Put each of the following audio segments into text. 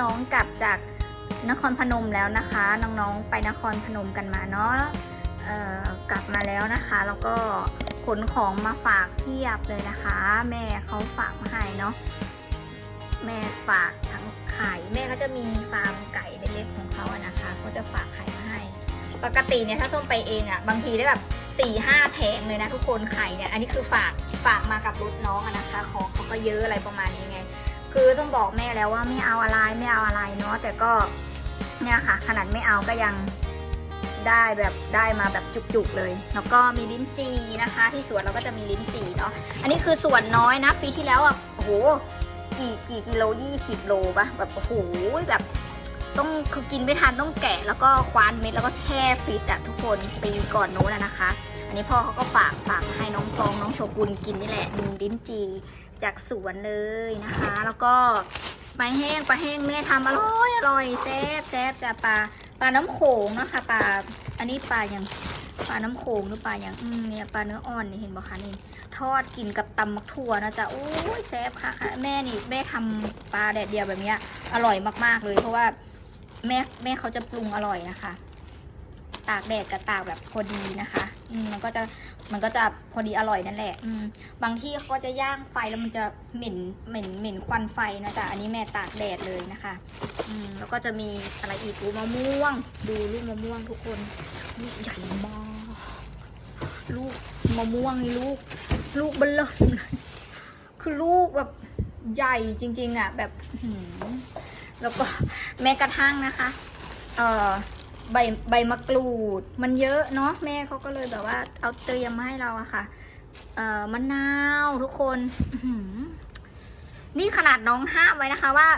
น้องกลับจากนครพนมแล้วนะคะน้องๆไปนครพนมกันมาเนาะเออกลับมาแล้วนะคะ แล้วก็ขนของมาฝากเพียบเลยนะคะ แม่เขาฝากมาให้เนาะแม่ฝากทั้งไข่แม่ก็จะมีฟาร์มไก่เล็กๆของเขาอะนะคะก็จะฝากไข่มาให้ ปกติเนี่ยถ้าส้มไปเองอะบางทีได้แบบ4ี่ห้าแผงเลยนะทุกคนไข่เนี่ยอันนี้คือฝากฝากมากับรถน้องอะนะคะ ของเขาก็เยอะอะไรประมาณนี้ไง คือส้มบอกแม่แล้วว่าไม่เอาอะไรไม่เอาอะไรเนาะแต่ก็เนี่ยค่ะ ขนาดไม่เอาก็ยังได้แบบได้มาแบบจุกๆเลย แล้วก็มีลิ้นจีนะคะ ที่สวนเราก็จะมีลิ้นจีเนาะอันนี้คือส่วนน้อยนะปีที่แล้วอะโอ้โหกี่กี่กิโลยี่สิบโลปะแบบโอ้โหแบบต้องคือกินไม่ทันต้องแกะแล้วก็คว้านเม็ดแล้วก็แช่ฟรีซอะทุกคนปีก่อนโน้นนะคะ อันนี้พ่อเขาก็ฝากฝากให้น้องฟองน้องโชกุนกินนี่แหละมีลิ้นจี จากสวนเลยนะคะ แล้วก็ปลาแห้งปลาแห้งแม่ทำอร่อยอร่อยแซ่บแซ่บจะปลาปลาน้ำโขงนะคะปลาอันนี้ปลาอย่างปลาน้ำโขงหรือปลาอย่างอืมเนี่ยปลาเนื้ออ่อนนี่เห็นบอกคะนี่ทอดกินกับตำมักถั่วนะจ๊ะโอ้ยแซ่บค่ะค่ะแม่นี่แม่ทำปลาแดดเดียวแบบเนี้ยอร่อยมากๆเลย เพราะว่าแม่แม่เขาจะปรุงอร่อยนะคะ ตากแดดกับตากแบบพอดีนะคะ อืมมันก็จะมันก็จะพอดีอร่อยนั่นแหละ อืมบางที่เขาก็จะย่างไฟแล้วมันจะเหม็นเหม็นเหม็นควันไฟนะจ๊ะอันนี้แม่ตากแดดเลยนะคะ อืมแล้วก็จะมีอะไรอีกลูกมะม่วง ดูลูกมะม่วงทุกคนลูกใหญ่มากลูกมะม่วงนี่ลูก ลูกเบลเลอร์เลยคือลูกแบบใหญ่จริง ๆ อะ แบบแล้วก็แม้กระทั่งนะคะ เอ่อ ใบใบมะกรูด มันเยอะเนาะแม่เขาก็เลยแบบว่า เอาเตรียมมาให้เราอะค่ะ เอ่อมะนาวทุกคนนี่ขนาดน้องห้ามไว้นะคะ ว่า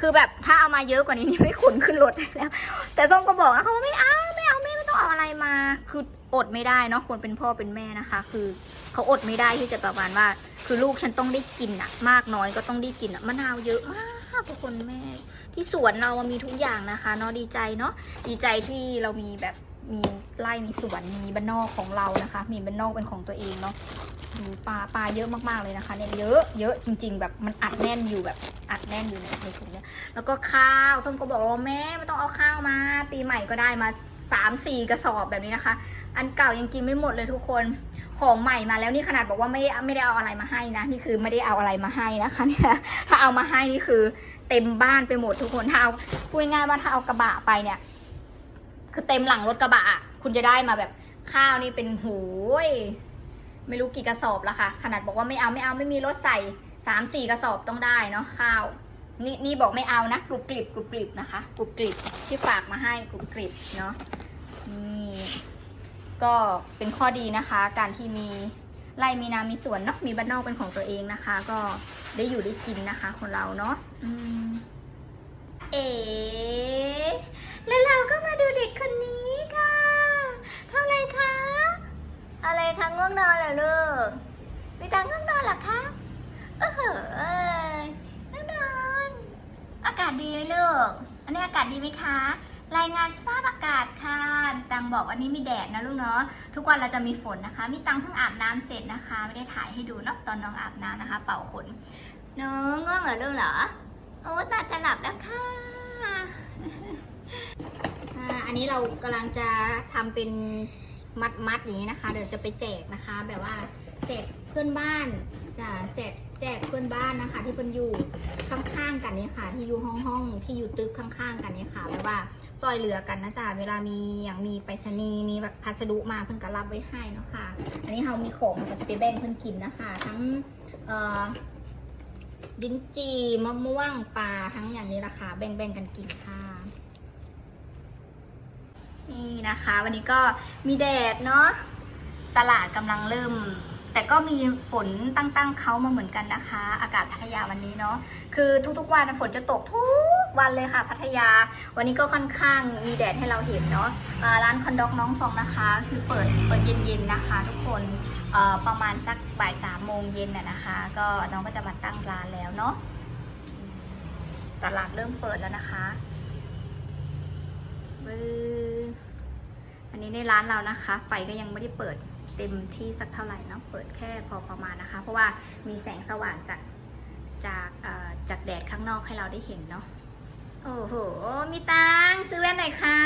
คือแบบถ้าเอามาเยอะกว่านี้นี่ไม่ขนขึ้นรถได้แล้ว แต่ส้มก็บอกนะคะว่าไม่เอาไม่เอาแม่ไม่ต้องเอาอะไรมา คืออดไม่ได้เนาะคนเป็นพ่อเป็นแม่นะคะ คือเขาอดไม่ได้ที่จะประมาณว่า คือลูกฉันต้องได้กินอะมากน้อยก็ต้องได้กินอะมะนาวเยอะมาก ทุกคนแม่ ที่สวนเรามีทุกอย่างนะคะเนาะดีใจเนาะดีใจที่เรามีแบบมีไร่มีสวนมีบ้านนอกของเรานะคะ มีบ้านนอกเป็นของตัวเองเนาะดูปลาปลาเยอะมากๆเลยนะคะเนี่ยเยอะเยอะจริง ๆ แบบมันอัดแน่นอยู่แบบอัดแน่นอยู่ในในถุงเนี่ยแล้วก็ข้าวส้มก็บอกว่าแม่ไม่ต้องเอาข้าวมา ปีใหม่ก็ได้มาสามสี่กระสอบแบบนี้นะคะ อันเก่ายังกินไม่หมดเลยทุกคน ของใหม่มาแล้วนี่ขนาดบอกว่าไม่ได้ไม่ได้เอาอะไรมาให้นะ นี่คือไม่ได้เอาอะไรมาให้นะคะเนี่ยถ้าเอามาให้นี่คือเต็มบ้านไปหมดทุกคนถ้าเอาพูดง่ายๆว่าถ้าเอากระบะไปเนี่ย คือเต็มหลังรถกระบะอะคุณจะได้มาแบบข้าวนี่เป็นโหยไม่รู้กี่กระสอบละค่ะ ขนาดบอกว่าไม่เอาไม่เอาไม่มีรถใส่สามสี่กระสอบต้องได้เนาะข้าวนี่นี่บอกไม่เอานะกรุบกริบกรุบกริบนะคะกรุบกริบที่ฝากมาให้กรุบกริบเนาะนี่ ก็เป็นข้อดีนะคะ การที่มีไร่มีนา มีสวนเนาะมีบ้านนอกเป็นของตัวเองนะคะ ก็ได้อยู่ได้กินนะคะคนเราเนาะอเอ๋แล้วเราก็มาดูเด็กคนนี้ค่ะทำอะไรคะ อะไรคะง่วงนอนเหรอลูกมีตังง่วงนอนเหรอคะเออเหอะง่วงนอน อากาศดีไหมลูก อันนี้อากาศดีไหมคะ รายงานสภาพอากาศค่ะมีตังบอกวันนี้มีแดดนะลูกเนาะ ทุกวันเราจะมีฝนนะคะ มีตังเพิ่งอาบน้ำเสร็จนะคะ ไม่ได้ถ่ายให้ดูเนาะตอนน้องอาบน้ำนะคะ เป่าขนเนื้อง่วงเหรอลูกเหรอ โอ้ตาจะหลับแล้วค่ะอ่าอันนี้เรากำลังจะทำเป็นมัดมัดๆอย่างนี้นะคะ เดี๋ยวจะไปแจกนะคะ แบบว่าแจกเพื่อนบ้านจะแจก แจกเพื่อนบ้านนะคะ ที่เพิ่อนอยู่ข้างๆกันเนี่ยค่ะ ที่อยู่ห้องห้องที่อยู่ตึกข้างๆ กันเนี่ยค่ะแบบว่าซอยเหลือกันนะจ๊ะเวลามีอย่างมีไปรษณีย์มีแบบพัสดุมาเพิ่อนก็รับไว้ให้เนาะค่ะ อันนี้เรามีของมันก็จะไปแบ่งเพิ่อนกินนะคะ ทั้งเอ่อดินจีมะม่วงปลาทั้งอย่างนี้ราคาแบ่งๆกันกินค่ะนี่นะคะ วันนี้ก็มีแดดเนาะตลาดกำลังเริ่ม แต่ก็มีฝนตั้งๆเขามาเหมือนกันนะคะ อากาศพัทยาวันนี้เนาะคือทุกๆวันฝนจะตกทุกวันเลยค่ะ พัทยา วันนี้ก็ค่อนข้างมีแดดให้เราเห็นเนาะร้านคอนด็อกน้องฟองนะคะ คือเปิดเปิดเย็นๆนะคะ ทุกคนประมาณสักบ่ายสามโมงเย็นน่ะนะคะ ก็น้องก็จะมาตั้งร้านแล้วเนาะตลาดเริ่มเปิดแล้วนะคะอันนี้ในร้านเรานะคะ ไฟก็ยังไม่ได้เปิด เต็มที่สักเท่าไหร่เนาะเปิดแค่พอประมาณนะคะ เพราะว่ามีแสงสว่างจากจากจากแดดข้างนอกให้เราได้เห็นเนาะโอ้โหมีตังซื้อแว่นหน่อยค่ะ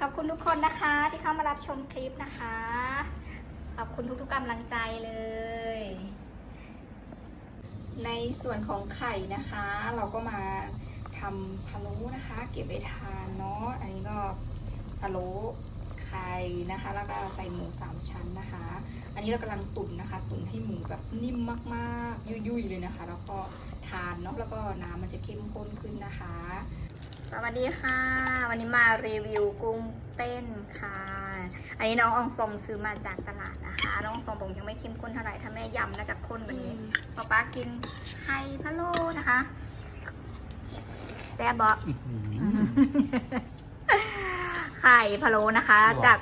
ขอบคุณทุกคนนะคะที่เข้ามารับชมคลิปนะคะ ขอบคุณทุกๆกำลังใจเลย ในส่วนของไข่นะคะ เราก็มาทำพะโล้นะคะ เก็บไปทานเนาะอันนี้ก็พะโล้ ไข่นะคะ แล้วก็ใส่หมูสามชั้นนะคะ อันนี้เรากำลังตุ๋นนะคะ ตุ๋นให้หมูแบบนิ่มมากๆ ยุ่ยๆเลยนะคะ แล้วก็ทานเนาะแล้วก็น้ำมันจะเข้มข้นขึ้นนะคะ สวัสดีค่ะ วันนี้มารีวิวกุ้งเต้นค่ะ อันนี้น้องอองฟองซื้อมาจากตลาดนะคะ น้องอองฟองบอกยังไม่เข้มข้นเท่าไหร่ถ้าแม่ยำน่าจะข้นกว่านี้ป๊าป๊ากินไข่พะโล้นะคะแซ่บบอก ไข่พะโล้นะคะหรอจาก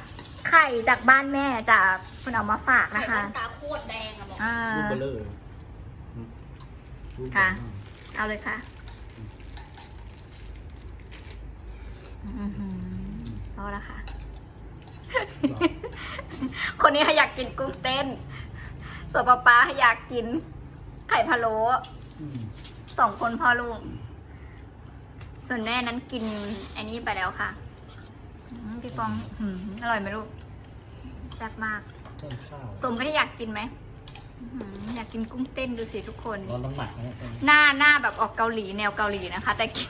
ไข่จากบ้านแม่จากคุณเอามาฝากไข่นะคะแว่นตาโคตรแดงอะบอกอ่ารูปเบลเลอร์รูปค่ะเบลอเอาเลยค่ะอื้อหือพอแล้วค่ะ คนนี้อยากกินกุ้งเต้น ส่วนป๊าป๊าอยากกิน ไข่พะโล้อืมสองคนพ่อลูก ส่วนแม่นั้นกินไอันนี้ไปแล้วค่ะ อืมพี่ฟองหืมอร่อยไหมลูกแซ่บมากต้นข้าวสมก็ได้อยากกินไหมอื้อหืออยากกินกุ้งเต้นดูสิทุกคน ร้อนน้ำหนักนะเนี่ยหน้าหน้าแบบออกเกาหลีแนวเกาหลีนะคะ แต่กิน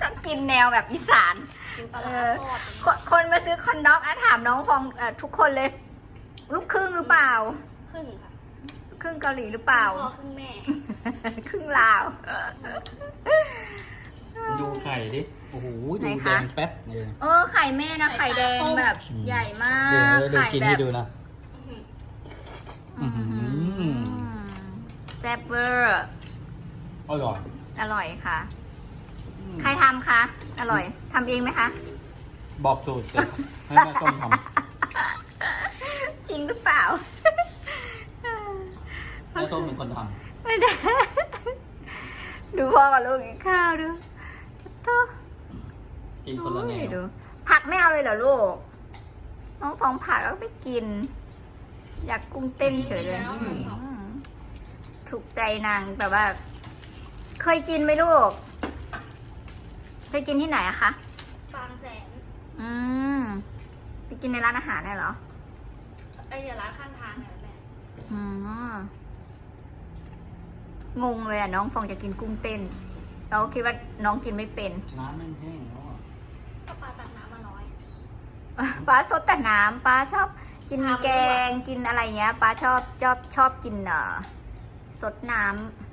ต้องกินแนวแบบอีสาน กินปลาเอร้าอทอดคนคนมาซื้อคอนด็อกอะถามน้องฟองเออทุกคนเลย ลูกครึ่งหรือเปล่า ครึ่งค่ะลูกครึ่งเกาหลีหรือเปล่าพ่อ ครึ่งแม่ ครึ่งลาว ดูไข่ดิ โอ้โหไหนดูคะแดงแป๊บเลยเออไข่แม่นะไข่แดงแบบอืมใหญ่มาเดี๋ยวกเดี๋ยวไข่กินแบให้บดูนะอื้อหืออื้อหือแซ่บเวอร์อร่อย อร่อยค่ะอืมใครทำคะ อร่อยทำเองไหมคะ บอกสูตรเลยให้แม่ต้มทจริงหรือเปล่าำแม่ต้มเป็นคนทไม่ได้ ดูพ่อกับลูกกินข้าวดูโตำ กินคนละแนโอ้ยวดูผักไม่เอาเลยเหรอลูก น้องฟองผักก็ไม่กิน อยากกุ้งเต้นเฉยเลยอืมอืมถูกใจนางแบบว่า เคยกินไหมลูก เคยกินที่ไหนอะคะฟางแสนอืมไปกินในร้านอาหารเนี่ยเหรอไอ้เดี๋ยวร้านข้างทางเนี่ยแม่อืมงงเลยอะน้องฟองจะกินกุ้งเต้นเราคิดว่าน้องกินไม่เป็นน้ำแม่งแห้งแล้วอะ ก็ปลาตักน้ำมาน้อย ป้าซดแต่น้ำป้าชอบกินทำแกด้วยงกินอะไรเงี้ยป้าชอบชอบชอบกินเอ่อสดน้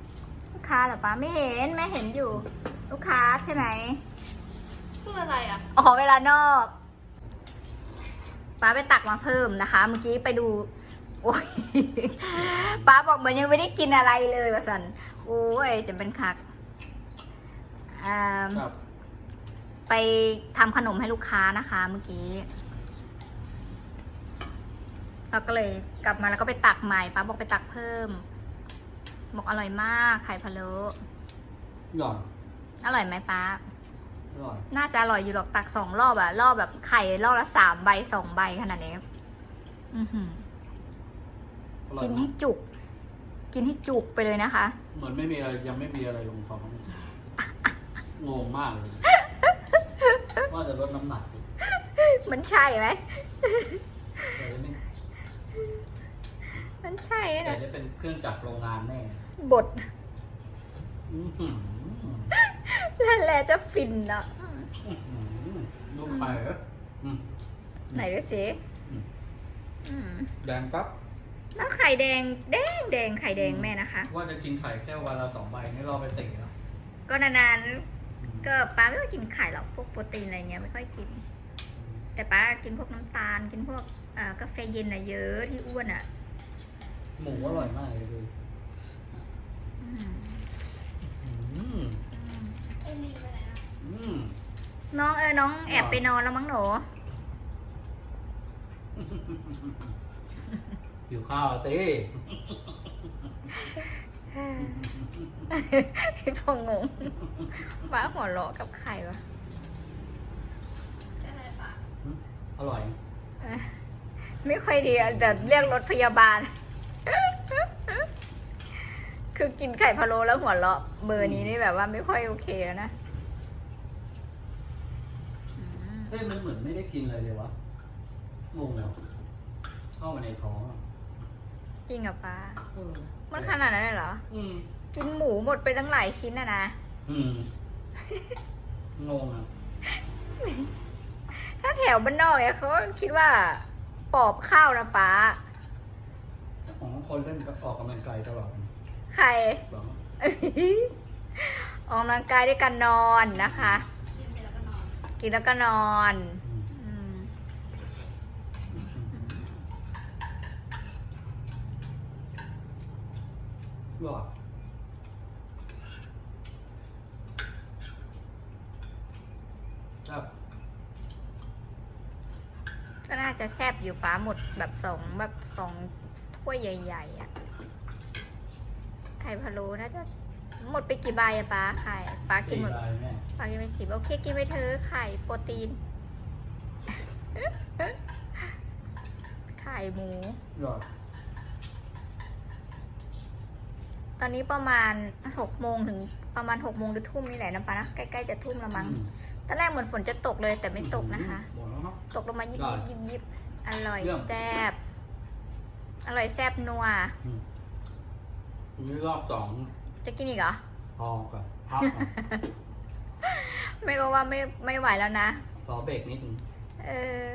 ำลูกค้าเหรอป้าไม่เห็นไม่เห็นอยู่ ลูกค้าใช่ไหมเพื่ออะไรอะ อ๋อเวลานอกป้าไปตักมาเพิ่มนะคะ เมื่อกี้ไปดูโอ้ยป้าบอกเหมือนยังไม่ได้กินอะไรเลยว่าสันโอ้ยจะเป็นคักอ่า ครับ ไปทำขนมให้ลูกค้านะคะเมื่อกี้เราก็เลยกลับมาแล้วก็ไปตักใหม่ป้าบอกไปตักเพิ่ม บอกอร่อยมากไข่พะโล้หย่อนอร่อยไหมป้าอร่อยน่าจะอร่อยอยู่หรอกตักสองรอบอะรอบแบบไข่รอบละสามใบสองใบขนาดนี้อือหืออร่อยกินมาให้จุก กินให้จุกไปเลยนะคะ เหมือนไม่มีอะไรยังไม่มีอะไรลงท้องงงมากเลย ว่าจะลดน้ำหนักมันใช่ไหมแต่ไม่มันใช่แต่นะจะเป็นเครื่องจักรโรงงานแน่บทอื้อหือแล้วแหละจะฟินเนาะอื้อหือดูไข่เหรออืม ไหนดูสิอืม อืมแดงปั๊บ แล้วไข่แดงแดงแดงไข่แดงแม่นะคะ ว่าจะกินไข่แค่วันละสองใบนี่เราไปติแล้วก็นานๆ ก็ป้าไม่ค่อยกินไข่หรอกพวกโปรตีนอะไรเงี้ยไม่ค่อยกิน แต่ป้ากินพวกน้ำตาล กินพวกเอ่อกาแฟเย็นอะเยอะที่อ้วนอะหมูอร่อยมากเลยดูอืมอืมไอ้ลิงไปไหนอะอืมน้องเออน้องแอบไปนอนแล้วมั้งหนูหิวข้าวสิ พี่พงงงป้าหัวเราะกับไข่วะได้อะไรปะอร่อยเอ้ยไม่ค่อยดีอะแต่เรียกรถพยาบาล คือกินไข่พะโล้แล้วหัวเราะ เบอร์นี้นี่แบบว่าไม่ค่อยโอเคแล้วนะอืมเฮ้ยมันเหมือนไม่ได้กินอะไรเลยวะงงแล้วเข้ามาในท้องอะ จริงเหรอป้าเออมันขนาดนั้นเลยเหรอ อืมกินหมูหมดไปตั้งหลายชิ้นอะนะ อืมงงอะถ้าแถวบ้านนอกเนี่ยเขาก็คิดว่าปอบข้าวนะป้าของคนเล่นก็ออกกำลังกายตลอดใครบอกออกกำลังกายด้วยกันนอนนะคะ กินไปแล้วก็นอน กินแล้วก็นอน ยอดครับก็น่าจะแซบอยู่ป้าหมดแบบสองแบบสองถ้วยใหญ่ๆอะไข่พะโล้น่าจะหมดไปกี่ใบอะป้าไข่ป้ากินสี่หมดลายแม่ป้ากินไปสิบโอเคกินไปเถอะไข่โปรตีน ไข่หมูยอด ต อนนี้ประมาณหกโมงถึงประมาณหกโมงหรือทุ่มนี่แหละนะป้านะใกล้ๆจะทุ่มแล้วมั้งอืมตอนแรกเหมือนฝนจะตกเลยแต่ไม่ตกนะคะหมดแล้วเนาะตกลงมายิบได้ยิบยิบยิบอร่อยเยี่ยมแซ่บอร่อยแซ่บนัวอืมอันนี้รอบสองจะกินอีกเหรอพอก่อนพักก่อนไม่ก็ว่าไม่ไม่ไหวแล้วนะขอเบรกนิดนึงเออ